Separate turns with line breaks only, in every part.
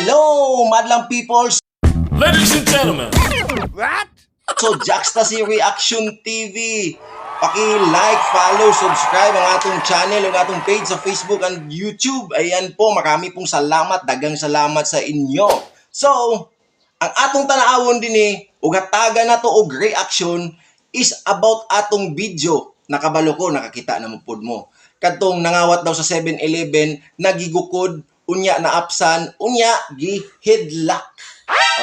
Hello, madlang peoples!
Ladies and gentlemen,
So, Jackstasy Reaction TV. Paki-like, follow, subscribe ang atong channel, ang atong page sa Facebook and YouTube. Ayan po, marami pong salamat, dagang salamat sa inyo. So, ang atong tanawon din eh, ugataga na to og reaction is about atong video. Nakabalo ko, nakakita na mo pod mo. Kadtong nangawat daw sa 7-Eleven, nagigukod, unya na apsan, unya gi headlock.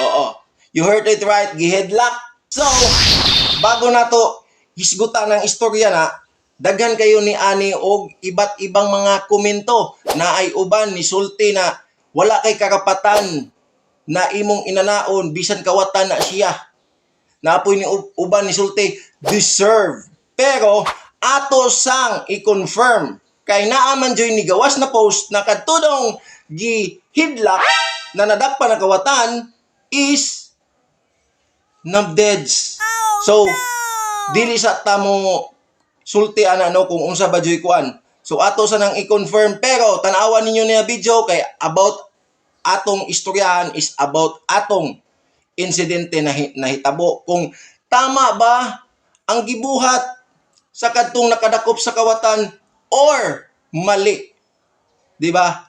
Oo. You heard it right, gihedlock. So, bago na to hisgutan ng istorya na, daghan kayo ni Ani og iba't ibang mga komento na ay uban ni Sulti na wala kay karapatan na imong inanaon bisan kawatan na siya. Naapoy ni uban ni Sulti deserve. Pero ato sang i-confirm kay naaman joy ni gawas na post na kadtudong gi hidlock na nadakpa na kawatan is nabdeds. so, dili sa tamo sulti ana no kung unsa ba joy kuan. So ato sa nang i-confirm pero tan-awan ninyo niya video kay about atong istoryahan is about atong insidente na hi- nahitabo kung tama ba ang gibuhat sa kadtong nakadakop sa kawatan or mali. Di ba?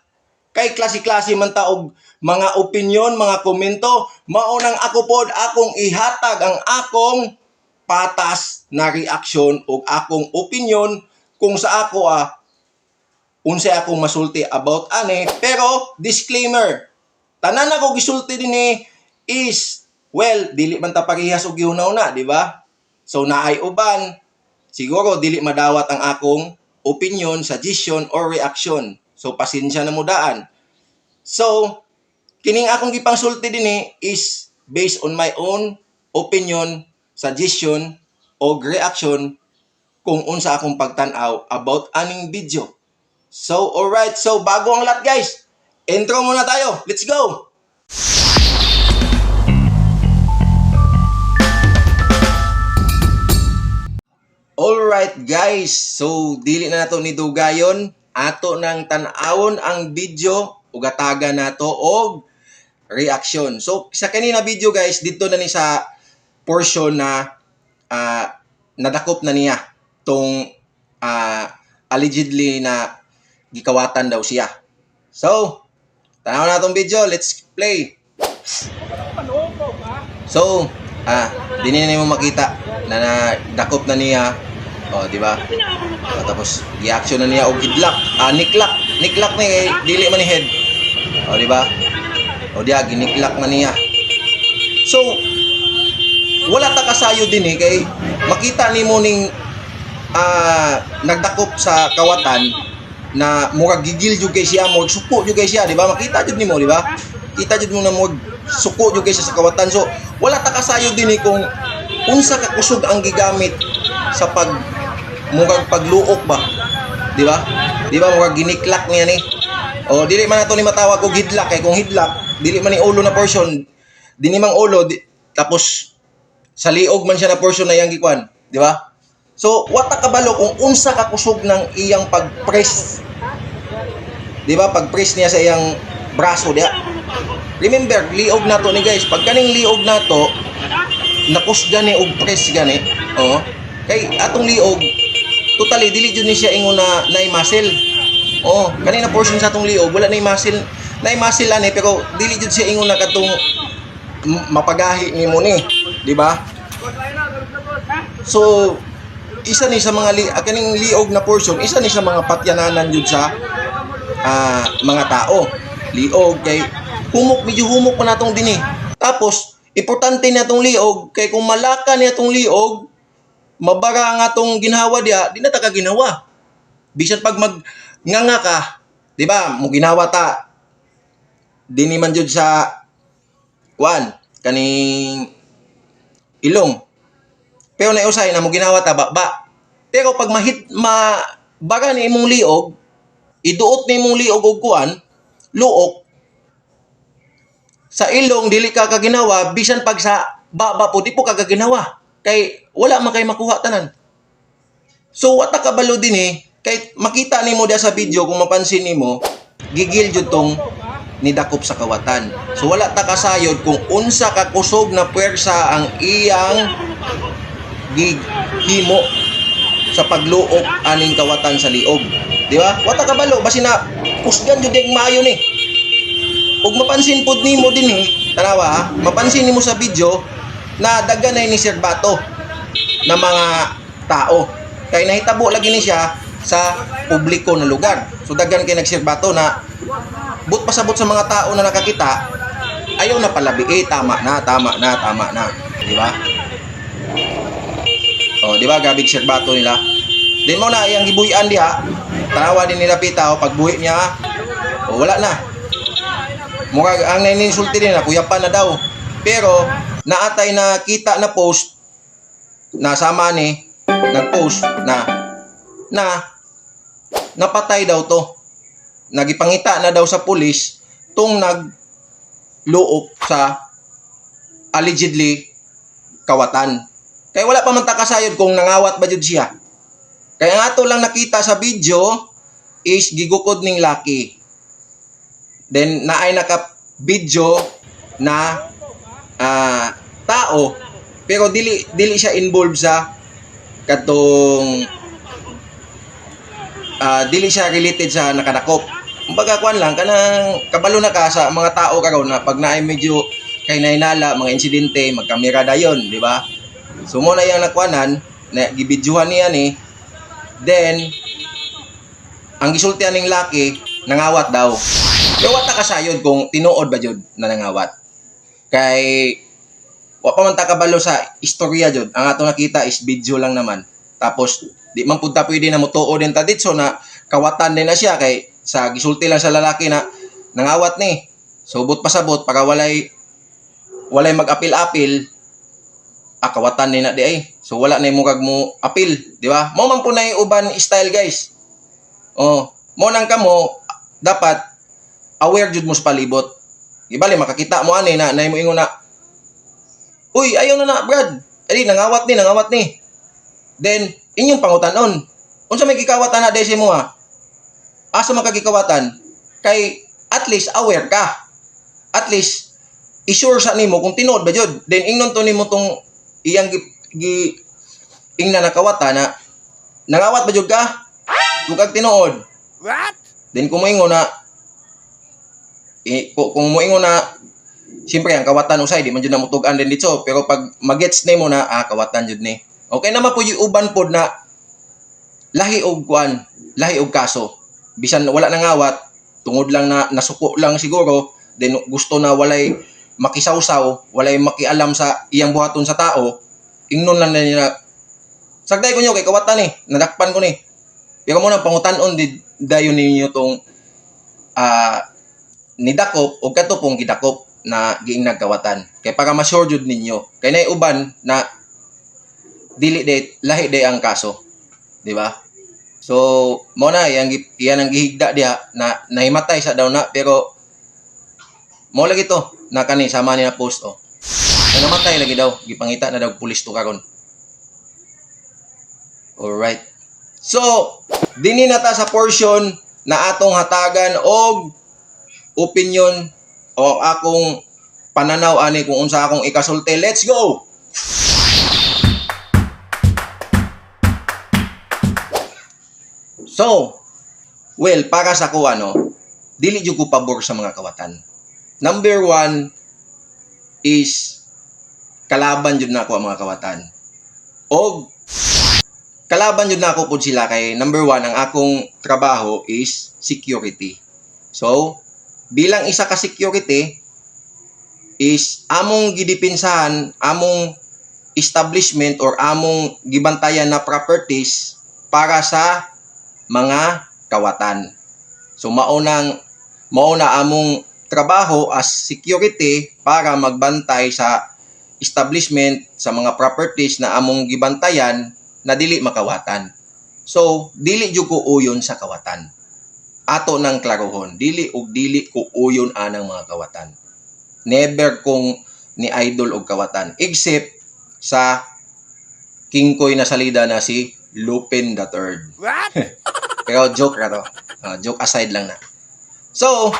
Kay klase-klase man taog mga opinion, mga komento, maunang ako pod akong ihatag ang akong patas na reaksyon o akong opinion kung sa ako ah unsay akong masulti about ane pero disclaimer tanan ako gisulti din eh is well dili man ta parehas og gihunaw na di ba? So naay uban siguro dili madawat ang akong opinion suggestion or reaction so pasensya na mo daan so kining akong gipangsulti din eh is based on my own opinion suggestion o reaction kung unsa akong pagtan-aw about aning video So, alright. So, bago ang lahat, guys. Intro muna tayo. Let's go! Alright, guys. So, dili na nato ni Dugayon. Ato nang tanawon ang video. Ugataga nato og reaction. So, sa kanina video, guys, dito na ni sa portion na ah, nadakop na niya tong ah, allegedly na gikawatan daw siya. So, tanaw na tong video. Let's play. So, ah, dini na mo makita na nadakop na niya. Oh, di ba? Oh, tapos gi-action na niya og hidlock. Ah, niklak. Niklak ni kay dili man ni head. Oh, di ba? O diya giniklak na niya. So, wala ta kasayo din eh kay makita ni mo ning ah, nagdakop sa kawatan na murag gigil jud kay siya mo suko jud kay siya di ba makita jud nimo di ba kita jud mo na mo suko jud kay siya sa kawatan so wala ta kasayo din eh kung unsa ka kusog ang gigamit sa pag murag pagluok ba di ba di ba murag giniklak niya ni o dili man nato ni matawag og hidlak kay kung hidlak dili man ni ulo na portion dini mang ulo di, tapos sa liog man siya na portion na iyang gikuan di ba So, wata kabalo kung unsa ka kusog ng iyang pag-press. 'Di ba? Pag-press niya sa iyang braso diya. Remember, liog na to ni guys. Pag kaning liog na to, nakus gani og press gani. Oh. Kay atong liog, totally dili jud ni siya ingon na nay muscle. Oh, kanina portion sa atong liog wala nay muscle. Nay muscle ani pero dili jud siya ingon na katong m- mapagahi nimo ni, di ba? So, isa ni sa mga li, ah, kaning liog na portion, isa ni sa mga patyananan jud sa ah, mga tao. Liog kay humok medyo humok pa natong dinhi. Tapos importante na tong liog kay kung malaka niya tong liog, mabara nga tong ginhawa dia, di na ta ka ginawa. Bisan pag mag nganga ka, di ba? Mo ginawa ta. Dini man jud sa kwan kaning ilong pero na usay na mo ginawa ta ba, ba. Pero pag mahit ma baga ni imong liog, iduot ni imong liog og kuan, luok. Sa ilong dili ka kaginawa bisan pag sa baba po di po ka kaginawa. Kay wala man kay makuha tanan. So wata kabalo din eh kay makita nimo dia sa video kung mapansin nimo gigil jud tong nidakop sa kawatan. So wala ta kasayod kung unsa ka kusog na puwersa ang iyang gihimo sa pagluok aning kawatan sa liog. Di ba? Wata kabalo basi na kusgan jud yung maayo ni. Ug mapansin pud nimo din eh, tanawa ha, mapansin nimo sa video na daghan na ni Sir Bato na mga tao. Kay nahitabo lagi ni siya sa publiko na lugar. So daghan kay nagsirbato na but pasabot sa mga tao na nakakita ayaw na palabi. Eh tama na tama na tama na. Di ba? Oh di ba? Gabig sirbato nila. Din mo na iyang gibuhian diha. Tanawa din nila pita o pagbuhi niya. O wala na. Murag ang naininsulti din na kuya pa na daw. Pero naatay na kita na post na sama ni nag-post na na napatay daw to nagipangita na daw sa pulis tung nagluok sa allegedly kawatan. Kaya wala pa man ta kasayod kung nangawat ba jud siya. Kaya nga to lang nakita sa video is gigukod ning laki. Then naay naka video na ah, tao pero dili dili siya involved sa katong ah, dili siya related sa nakadakop. Kumbaga kuan lang kanang kabalo na ka sa mga tao karon na pag naay medyo kay nainala mga insidente magkamera dayon, di ba? So mo na yang nakuanan na gibidyohan niya ni then ang gisultihan ning laki nangawat daw. Pero wata kasayod kung tinuod ba jud na nangawat. Kay wa pa man ta kabalo sa istorya jud. Ang ato nakita is video lang naman. Tapos di man pud ta pwede na mutuo din ta ditso na kawatan din na siya kay sa gisulti lang sa lalaki na nangawat ni. Subot pasabot para walay walay mag-apil-apil ah, kawatan ni na di ay. So wala na yung murag mo apil, di ba? Mo man po na uban style guys. Oh, mo nang kamo dapat aware jud mo sa palibot. Ibali makakita mo ani na na mo ingon na Uy, ayaw na na, Brad. Adi, nangawat ni, nangawat ni. Then, inyong pangutanon. Unsa may gikawatan na desi mo ha? Asa man kagikawatan? Kay at least aware ka. At least i-sure sa nimo kung tinuod ba jud. Then ingnon to nimo tong iyang gi, gi ingna nakawata na nangawat ba jud ka? Kung kag tinuod.
What?
Then kung moingon na eh, kung, moingon na Siyempre, ang kawatan usay, di man dyan namutugan din dito. Pero pag magets na mo na, ah, kawatan jud ni. Okay naman po yung uban pod na lahi og kuan, lahi og kaso. Bisan wala nang awat, tungod lang na nasuko lang siguro, then gusto na walay makisawsaw, walay makialam sa iyang buhaton sa tao, ingnon lang na niya na, sagday ko niyo kay kawatan ni, nadakpan ko ni. Pero mo na pangutanon di dayon ninyo tong ah nidakop o katupong gidakop na giing nagkawatan. Kay para ma-sure jud ninyo. Kay nay uban na dili day lahi day ang kaso. Di ba? So, mo na yang gi- yan ang gihigda diha na nahimatay sa daw na pero mo lagi to na kani sama ni na post oh. Na namatay lagi daw, gipangita na daw pulis to karon. Alright. So, dini na ta sa portion na atong hatagan og opinion o akong pananaw ani kung unsa akong ikasulti. Let's go! So, well, para sa ko ano, dili jud ko pabor sa mga kawatan. Number one is kalaban jud na ako ang mga kawatan. Og kalaban jud na ako pud sila kay number one ang akong trabaho is security. So, bilang isa ka security is among gidipinsahan, among establishment or among gibantayan na properties para sa mga kawatan. So maunang mauna among trabaho as security para magbantay sa establishment sa mga properties na among gibantayan na dili makawatan. So dili jud ko uyon sa kawatan. Ato nang klarohon, dili og dili ko uyon anang mga kawatan. Never kong ni idol og kawatan except sa King Koy na salida na si Lupin the Third.
What?
Pero joke na to. Ah, joke aside lang na. So,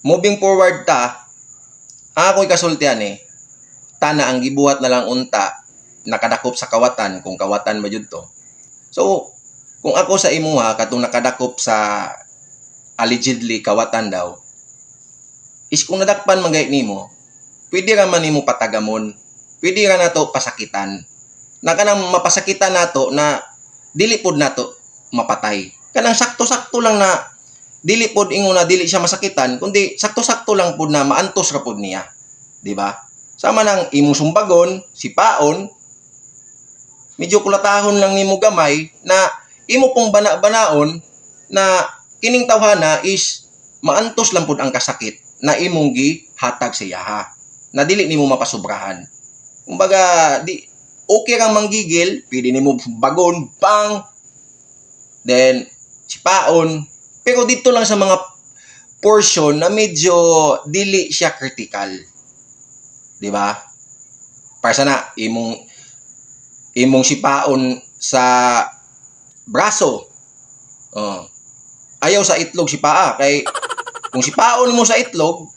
moving forward ta, ako'y kasultian eh, tana ang gibuhat na lang unta, nakadakop sa kawatan, kung kawatan ba yun to. So, kung ako sa imuha, katong nakadakop sa allegedly kawatan daw, is kung nadakpan man gayet nimo, pwede ra man nimo patagamon, pwede ra nato pasakitan. Na kanang mapasakitan nato na dili pod nato mapatay. Kanang sakto-sakto lang na dili pod ingon na dili siya masakitan, kundi sakto-sakto lang pod na maantos ra pod niya. Di ba? Sama nang imong sumbagon, sipaon, medyo kulatahon lang nimo gamay na imo pong bana-banaon na kining tawhana is maantos lang pud ang kasakit na imong gihatag sa iyaha na dili nimo mapasubrahan. Kumbaga, di okay kang manggigil, pwede nimo bagon, bang, then sipaon. Pero dito lang sa mga portion na medyo dili siya critical. 'Di ba? Para sana imong imong sipaon sa braso. Oh. Ayaw sa itlog si paa kay kung sipaon mo sa itlog,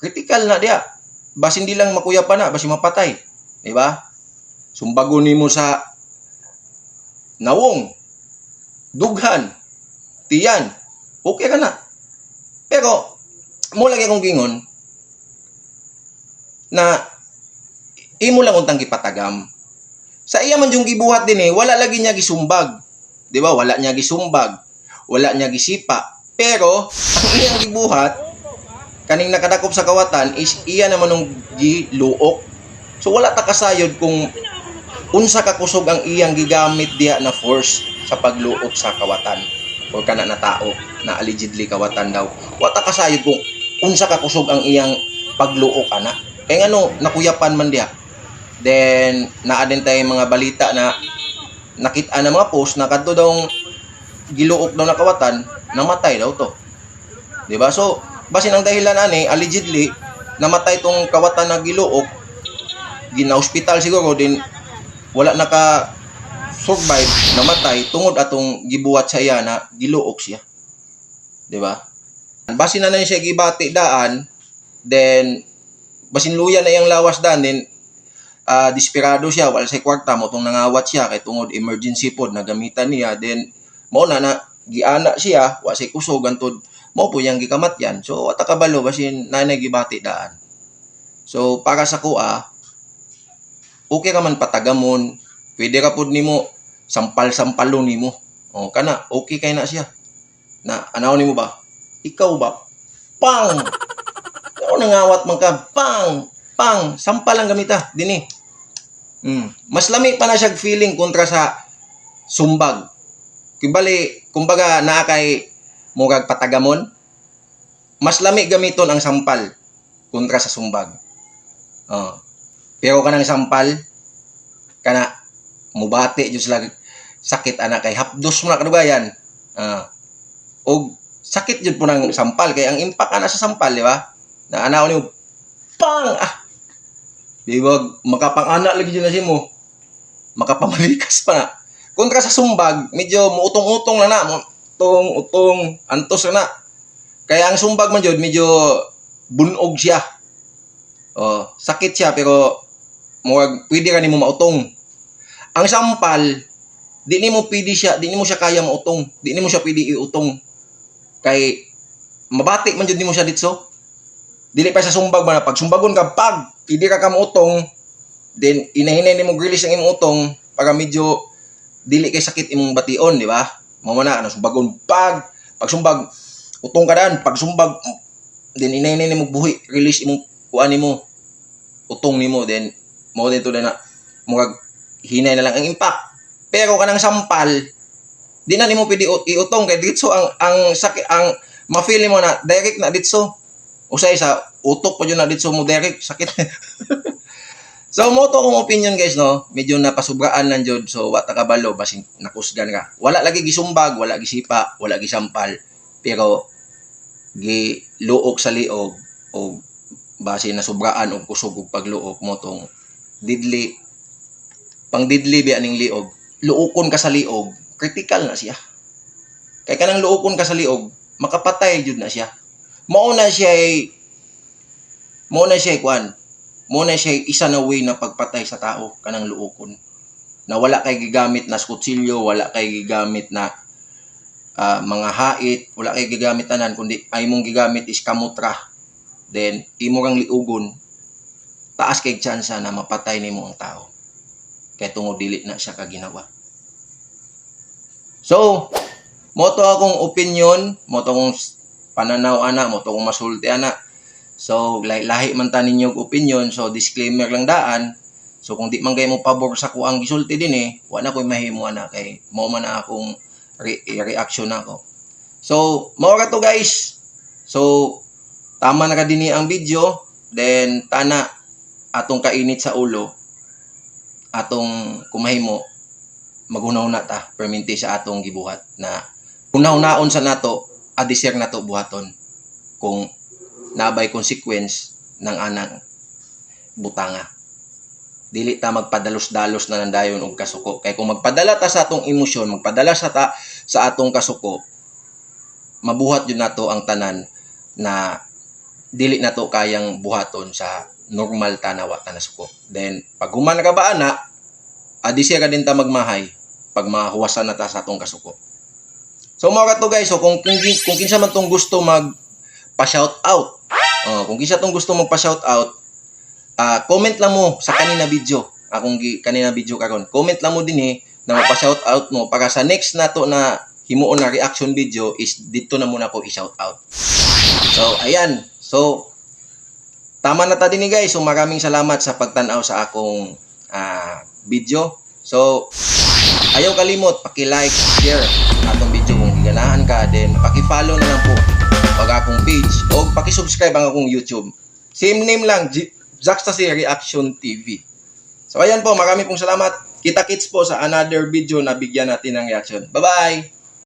critical na dia. Bas hindi lang makuya pa na, basi mapatay. Di ba? Sumbagon mo sa nawong, dughan, tiyan, okay ka na. Pero, mo lagi akong gingon, na imo lang untang gipatagam. Sa iya man yung gibuhat din eh, wala lagi niya gisumbag. Di ba? Wala niya gisumbag. Wala niya gisipa. Pero, ang iyang gibuhat, kaning nakadakop sa kawatan is iya naman ng giluok. So wala ta kasayod kung unsa ka kusog ang iyang gigamit diha na force sa pagluok sa kawatan or kana na tao na allegedly kawatan daw. Wala ta kasayod kung unsa ka kusog ang iyang pagluok ana. Kaya ano, nakuyapan man diha. Then, naa tayo mga balita na nakita na mga post na kadto daw giluok daw na kawatan, namatay daw to. 'Di ba? So, basin ang dahilan ani allegedly namatay tong kawatan na giluok gina-hospital siguro din wala naka survive namatay tungod atong gibuhat sa iya na giluok siya. 'Di ba? Basin na na siya gibati daan then basin luya na iyang lawas daan then ah desperado siya wala sa kwarta mo tong nangawat siya kay tungod emergency pod na gamitan niya then mao na na giana siya wa say kusog antod mao po yang gikamat yan so wata kabalo basin nanay gibati daan. So para sa kuha okay ka man patagamon pwede ka pod nimo sampal-sampalon nimo. O kana okay kay na siya. Na anaw nimo ba? Ikaw ba? Pang! Ikaw nangawat man ka pang pang sampal ang gamita dinhi mm. mas lami pa na siya feeling kontra sa sumbag Kibali, kumbaga naa kay murag patagamon, mas lami gamiton ang sampal kontra sa sumbag. Oh. Pero kanang sampal, kana mubati jud sila sakit ana kay hapdos mo na kadugayan. Ah. og sakit jud po ng sampal kay ang impact ana sa sampal, di ba? Na anaw ni pang ah. Di ba makapang-ana lagi dyan na siya mo. Makapamalikas pa na kontra sa sumbag, medyo muutong-utong na na, utong, utong, antos na na. Kaya ang sumbag man jud medyo bunog siya. Oh, sakit siya pero murag pwede ra nimo mautong. Ang sampal, di nimo pwede siya, di nimo siya kaya mautong, di nimo siya pwede iutong. Kay mabati man jud nimo siya ditso. Dili pa sa sumbag ba na pag sumbagon ka pag pwede ka ka mautong, then inahinay nimo release ang imong utong para medyo dili kay sakit imong bation, di ba? Mao na ano sumbagon pag pag sumbag utong ka dan, pag sumbag then inay nimo buhi, release imong kuan nimo utong nimo then mao dito na murag hinay na lang ang impact. Pero kanang sampal, di na nimo pwede ut- iutong kay ditso ang ang sakit ang ma-feel mo na direct na ditso. Usay sa utok pa yun na ditso mo direct sakit. So mo to kong opinion guys no, medyo napasubraan lang jud so wata kabalo basin nakusgan ka. Wala lagi gisumbag, wala gisipa, wala gisampal. Pero gi luok sa liog o base na sobraan og kusog og pagluok mo tong didli pang didli bi aning liog. Luokon ka sa liog, critical na siya. Kay kanang luokon ka sa liog, makapatay jud na siya. Mauna siya ay mauna siya ay kwan mauna siya ay isa na way na pagpatay sa tao kanang luokon na wala kay gigamit na skutsilyo wala kay gigamit na ah, mga hait wala kay gigamit tanan kundi ay mong gigamit is kamutra. Then imo kang liugon taas kay tsansa na mapatay nimo ang tao. Kay tungod dili na siya kaginawa. So moto akong opinion moto akong pananaw ana moto akong masulti ana. So lahi, man ta ninyo opinion so disclaimer lang daan. So kung di man kay mo pabor sa kuang gisulti din eh wa na koy mahimo ana kay mao man na akong re- reaction ako. So mao ra to guys. So tama na ka dinhi ang video then tana atong kainit sa ulo atong kumahimo maghuna-una ta perminti sa atong gibuhat na una-unaon sa nato adisir nato buhaton kung nabay consequence ng anang butanga. Dili ta magpadalos-dalos na nandayon og kasuko. Kay kung magpadala ta sa atong emosyon magpadala sa ta sa atong kasuko mabuhat yun nato ang tanan na dili nato kayang buhaton sa normal tanawa tanasuko then pag human ka ba ana adisya ka din ta magmahay pag mahuwasan na ta sa atong kasuko so mao ka to guys so kung kung, kung kinsa man tong gusto mag pa shout out oh, kung kinsa tong gusto mag pa shout out ah, comment lang mo sa kanina video. Akong gi kanina video karon comment lang mo din eh na magpa shout out mo para sa next nato na himuon na reaction video is dito na muna ko i-shout out. So ayan. So tama na ta din eh, guys. So maraming salamat sa pagtanaw sa akong ah, video. So ayaw kalimot paki-like share atong video ganahan ka then paki-follow na lang po pag akong page o paki-subscribe ang akong YouTube. Same name lang G- Reaction TV so ayan po marami pong salamat. Kita kits po sa another video na bigyan natin ng reaction. Bye bye